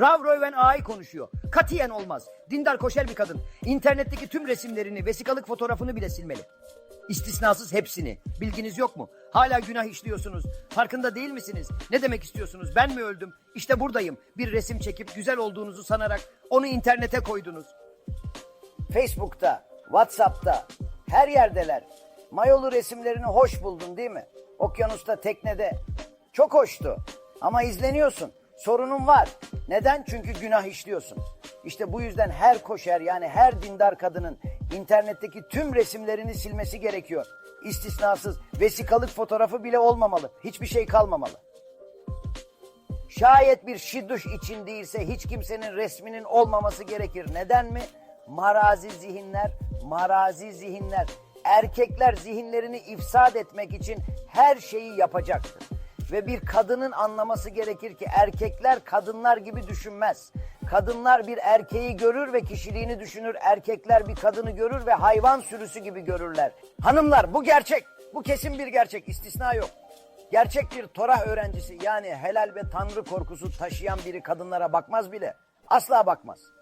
Rav Royven Ağa'yı konuşuyor. Katiyen olmaz. Dindar koşer bir kadın. İnternetteki tüm resimlerini, vesikalık fotoğrafını bile silmeli. İstisnasız hepsini. Bilginiz yok mu? Hala günah işliyorsunuz. Farkında değil misiniz? Ne demek istiyorsunuz? Ben mi öldüm? İşte buradayım. Bir resim çekip güzel olduğunuzu sanarak onu internete koydunuz. Facebook'ta, WhatsApp'ta, her yerdeler. Mayolu resimlerini hoş buldun değil mi? Okyanusta, teknede. Çok hoştu. Ama izleniyorsun. Sorunun var. Neden? Çünkü günah işliyorsun. İşte bu yüzden her koşer yani her dindar kadının internetteki tüm resimlerini silmesi gerekiyor. İstisnasız vesikalık fotoğrafı bile olmamalı. Hiçbir şey kalmamalı. Şayet bir şidduş için değilse hiç kimsenin resminin olmaması gerekir. Neden mi? Marazi zihinler, marazi zihinler. Erkekler zihinlerini ifsad etmek için her şeyi yapacaktır. Ve bir kadının anlaması gerekir ki erkekler kadınlar gibi düşünmez. Kadınlar bir erkeği görür ve kişiliğini düşünür. Erkekler bir kadını görür ve hayvan sürüsü gibi görürler. Hanımlar bu gerçek. Bu kesin bir gerçek. istisna yok. Gerçek bir Torah öğrencisi yani helal ve tanrı korkusu taşıyan biri kadınlara bakmaz bile. Asla bakmaz.